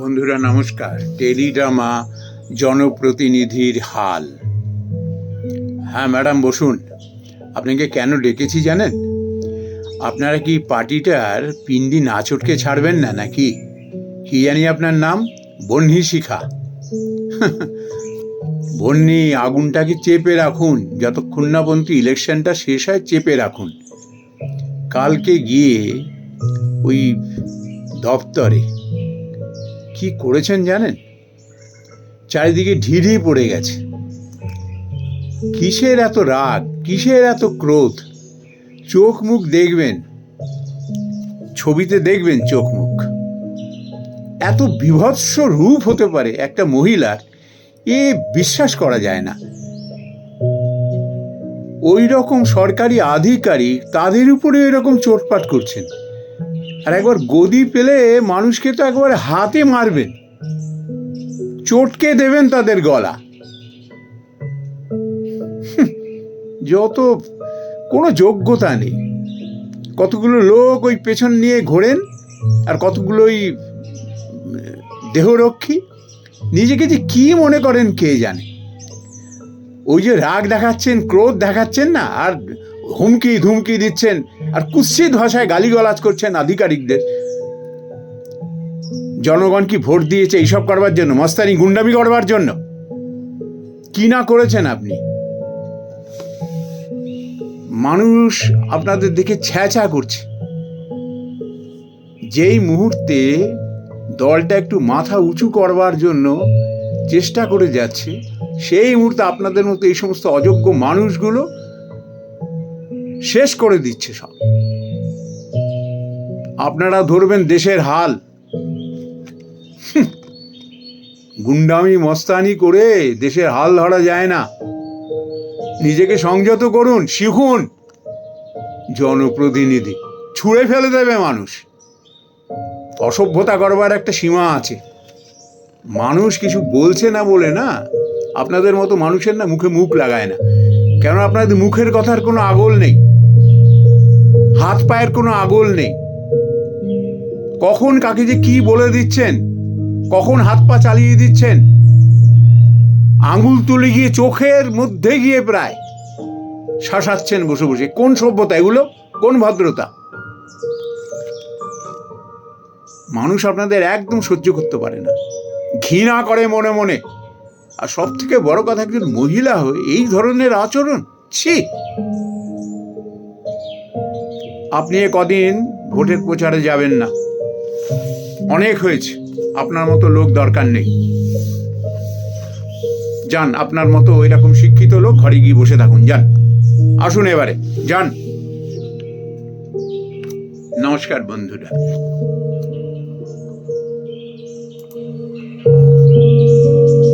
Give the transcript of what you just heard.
বন্ধুরা, নমস্কার। টেলিড্রামা জনপ্রতিনিধির হাল। হ্যাঁ ম্যাডাম, বসুন। আপনাকে কেন ডেকেছি জানেন? আপনারা কি পার্টিটার পিন্ডি না চটকে ছাড়বেন না নাকি? কি জানি আপনার নাম? বন্নি শিখা। বন্যি আগুনটাকে চেপে রাখুন। যতক্ষণ না পর্যন্ত ইলেকশনটা শেষ হয়, চেপে রাখুন। কালকে গিয়ে ওই দপ্তরে কি করেছেন জানেন? চারিদিকে ঢিঢি পড়ে গেছে। কিসের এত রাগ? কিসের এত ক্রোধ? চোখ মুখ দেখবেন। ছবিতে দেখবেন চোখ মুখ। এত বিভৎস রূপ হতে পারে একটা মহিলার, এ বিশ্বাস করা যায় না। ওই রকম সরকারি আধিকারিক তাদের উপরে এরকম চোটপাট করছেন। আর একবার গদি পেলে মানুষকে তো একবার হাতে মারবেন চটকে দেবেন তাদের গলা। যত, কোনো যোগ্যতা নেই। কতগুলো লোক ওই পেছন নিয়ে ঘোরেন আর কতগুলো ওই দেহরক্ষী? নিজেকে যে কি মনে করেন কে জানে? ওই যে রাগ দেখাচ্ছেন, ক্রোধ দেখাচ্ছেন না, আর হুমকি ধুমকি দিচ্ছেন আর কুৎসিত ভাষায় গালিগালাজ করছেন আধিকারিকদের। জনগণ কি ভোট দিয়েছে এইসব করবার জন্য? মস্তানি গুন্ডামি করবার জন্য? কি না করেছেন আপনি? মানুষ আপনাদের দেখে ছ্যাঁচা করছে। যেই মুহূর্তে দলটা একটু মাথা উঁচু করবার জন্য চেষ্টা করে যাচ্ছে, সেই মুহূর্তে আপনাদের মতো এই সমস্ত অযোগ্য মানুষগুলো শেষ করে দিচ্ছে সব। আপনারা ধরবেন দেশের হাল। গুন্ডামি, মস্তানি করে দেশের হাল ধরা যায় না। নিজেকে সংযত করুন, শিখুন। জনপ্রতিনিধি, ছুঁড়ে ফেলে দেবে মানুষ। অসভ্যতা করবার একটা সীমা আছে। মানুষ কিছু বলছে না বলে না, আপনাদের মতো মানুষের না মুখে মুখ লাগায় না। কেন আপনাদের মুখের কথার কোনো আগল নেই? হাত পায়ের কোনো আগল নেই। কখন কাকে যে কি বলে দিচ্ছেন? কখন হাত পা চালিয়ে দিচ্ছেন? আঙুল তুলে গিয়ে চোখের মধ্যে গিয়ে প্রায় শাসাচ্ছেন বসে বসে। কোন সভ্যতা এগুলো? কোন ভদ্রতা? মানুষ আপনাদের একদম সহ্য করতে পারে না। ঘৃণা করে মনে মনে। আর সব থেকে বড় কথা, একজন মহিলা হয়ে এই ধরনের আচরণ? ছি! আপনি কদিন ভোটের প্রচারে যাবেন না। অনেক হয়েছে। আপনার মতো লোক দরকার নেই। যান, আপনার মতো ওই রকম শিক্ষিত লোক ঘরে গিয়ে বসে থাকুন। যান, আসুন এবারে। যান। নমস্কার বন্ধুরা।